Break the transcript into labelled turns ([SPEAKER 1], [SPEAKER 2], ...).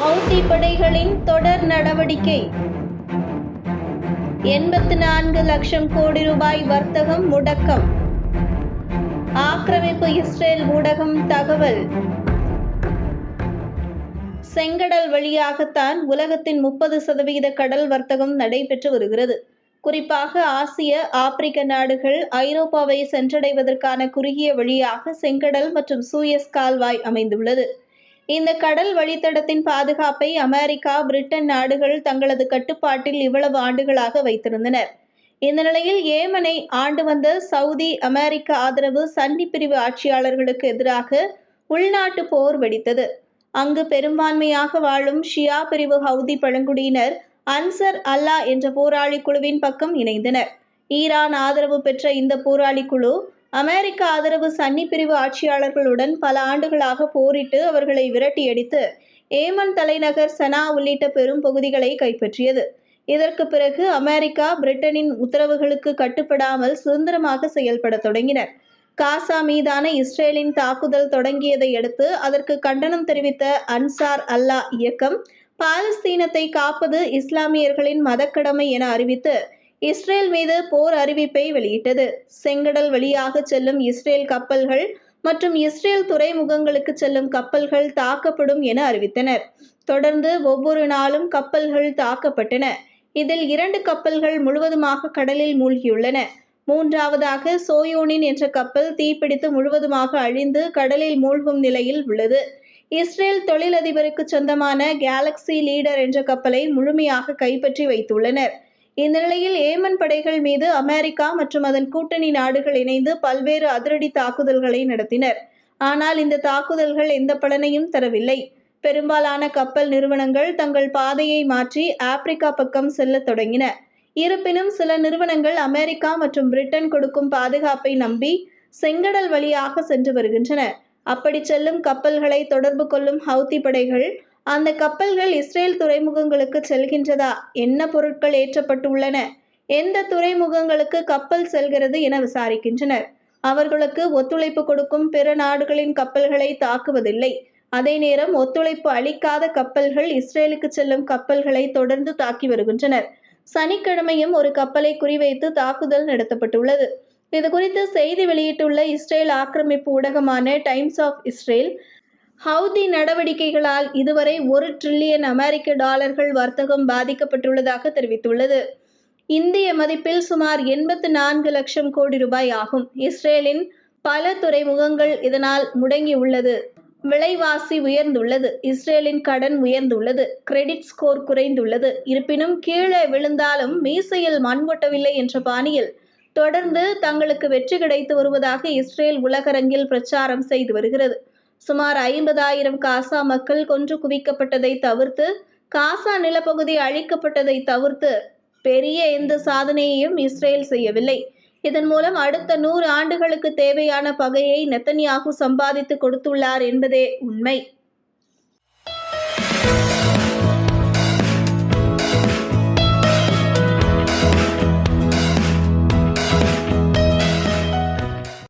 [SPEAKER 1] Houthi படைகளின் தொடர் நடவடிக்கை. எண்பத்து நான்கு லட்சம் கோடி ரூபாய் வர்த்தகம் முடக்கம். ஆக்கிரமிப்பு இஸ்ரேல் ஊடகம் தகவல். செங்கடல் வழியாகத்தான் உலகத்தின் முப்பது சதவிகித கடல் வர்த்தகம் நடைபெற்று வருகிறது. குறிப்பாக ஆசிய ஆப்பிரிக்க நாடுகள் ஐரோப்பாவை சென்றடைவதற்கான குறுகிய வழியாக செங்கடல் மற்றும் சூயஸ் கால்வாய் அமைந்துள்ளது. இந்த கடல் வழித்தடத்தின் பாதுகாப்பை அமெரிக்கா பிரிட்டன் நாடுகள் தங்களது கட்டுப்பாட்டில் இவ்வளவு ஆண்டுகளாக வைத்திருந்தனர். இந்த நிலையில் ஏமனை ஆண்டு வந்த சவுதி அமெரிக்க ஆதரவு சன்னி பிரிவு ஆட்சியாளர்களுக்கு எதிராக உள்நாட்டு போர் வெடித்தது. அங்கு பெரும்பான்மையாக வாழும் ஷியா பிரிவு ஹவுதி பழங்குடியினர் அன்சர் அல்லா என்ற போராளி குழுவின் பக்கம் இணைந்தனர். ஈரான் ஆதரவு பெற்ற இந்த போராளி குழு அமெரிக்க ஆதரவு சன்னி பிரிவு ஆட்சியாளர்களுடன் பல ஆண்டுகளாக போரிட்டு அவர்களை விரட்டியடித்து ஏமன் தலைநகர் சனா உள்ளிட்ட பெரும் பகுதிகளை கைப்பற்றியது. இதற்கு பிறகு அமெரிக்கா பிரிட்டனின் உத்தரவுகளுக்கு கட்டுப்படாமல் சுதந்திரமாக செயல்பட தொடங்கினர். காசா மீதான இஸ்ரேலின் தாக்குதல் தொடங்கியதை அடுத்து அதற்கு கண்டனம் தெரிவித்த அன்சார் அல்லா இயக்கம் பாலஸ்தீனத்தை காப்பது இஸ்லாமியர்களின் மதக்கடமை என அறிவித்து இஸ்ரேல் மீது போர் அறிவிப்பை வெளியிட்டது. செங்கடல் வழியாக செல்லும் இஸ்ரேல் கப்பல்கள் மற்றும் இஸ்ரேல் துறைமுகங்களுக்கு செல்லும் கப்பல்கள் தாக்கப்படும் என அறிவித்தனர். தொடர்ந்து ஒவ்வொரு நாளும் கப்பல்கள் தாக்கப்பட்டன. இதில் இரண்டு கப்பல்கள் முழுவதுமாக கடலில் மூழ்கியுள்ளன. மூன்றாவதாக சோயோனின் என்ற கப்பல் தீப்பிடித்து முழுவதுமாக அழிந்து கடலில் மூழ்கும் நிலையில் உள்ளது. இஸ்ரேல் தொழிலதிபருக்கு சொந்தமான கேலக்சி லீடர் என்ற கப்பலை முழுமையாக கைப்பற்றி வைத்துள்ளனர். இந்த நிலையில் ஏமன் படைகள் மீது அமெரிக்கா மற்றும் அதன் கூட்டணி நாடுகள் இணைந்து பல்வேறு அதிரடி தாக்குதல்களை நடத்தினர். ஆனால் இந்த தாக்குதல்கள் எந்த பலனையும் தரவில்லை. பெரும்பாலான கப்பல் நிறுவனங்கள் தங்கள் பாதையை மாற்றி ஆப்பிரிக்கா பக்கம் செல்லத் தொடங்கின. இருப்பினும் சில நிறுவனங்கள் அமெரிக்கா மற்றும் பிரிட்டன் கொடுக்கும் பாதுகாப்பை நம்பி செங்கடல் வழியாக சென்று வருகின்றன. அப்படி செல்லும் கப்பல்களை தொடர்பு கொள்ளும் ஹவுதி படைகள் அந்த கப்பல்கள் இஸ்ரேல் துறைமுகங்களுக்கு செல்கின்றதா? என்ன பொருட்கள் ஏற்றப்பட்டுள்ளன? எந்த துறைமுகங்களுக்கு கப்பல் செல்கிறது என விசாரிக்கின்றனர். அவர்களுக்கு ஒத்துழைப்பு கொடுக்கும் பிற நாடுகளின் கப்பல்களை தாக்குவதில்லை. அதே நேரம் ஒத்துழைப்பு அளிக்காத கப்பல்கள் இஸ்ரேலுக்கு செல்லும் கப்பல்களை தொடர்ந்து தாக்கி வருகின்றனர். சனிக்கிழமையும் ஒரு கப்பலை குறிவைத்து தாக்குதல் நடத்தப்பட்டுள்ளது. இது குறித்து செய்தி வெளியிட்டுள்ள இஸ்ரேல் ஆக்கிரமிப்பு ஊடகமான டைம்ஸ் ஆஃப் இஸ்ரேல் ஹவுதி நடவடிக்கைகளால் இதுவரை ஒரு ட்ரில்லியன் அமெரிக்க டாலர்கள் வர்த்தகம் பாதிக்கப்பட்டுள்ளதாக தெரிவித்துள்ளது. இந்திய மதிப்பில் சுமார் எண்பத்து நான்கு லட்சம் கோடி ரூபாய் ஆகும். இஸ்ரேலின் பல துறைமுகங்கள் இதனால் முடங்கியுள்ளது. விலைவாசி உயர்ந்துள்ளது. இஸ்ரேலின் கடன் உயர்ந்துள்ளது. கிரெடிட் ஸ்கோர் குறைந்துள்ளது. இருப்பினும் கீழே விழுந்தாலும் மீசையில் மண் ஒட்டவில்லை என்ற பாணியில் தொடர்ந்து தங்களுக்கு வெற்றி கிடைத்து வருவதாக இஸ்ரேல் உலகரங்கில் பிரச்சாரம் செய்து வருகிறது. சுமார் ஐம்பதாயிரம் காசா மக்கள் கொன்று குவிக்கப்பட்டதை தவிர்த்து காசா நிலப்பகுதி அழிக்கப்பட்டதை தவிர்த்து பெரிய எந்த சாதனையையும் இஸ்ரேல் செய்யவில்லை. இதன் மூலம் அடுத்த நூறு ஆண்டுகளுக்கு தேவையான பகையை நெத்தன்யாகு சம்பாதித்து கொடுத்துள்ளார் என்பதே உண்மை.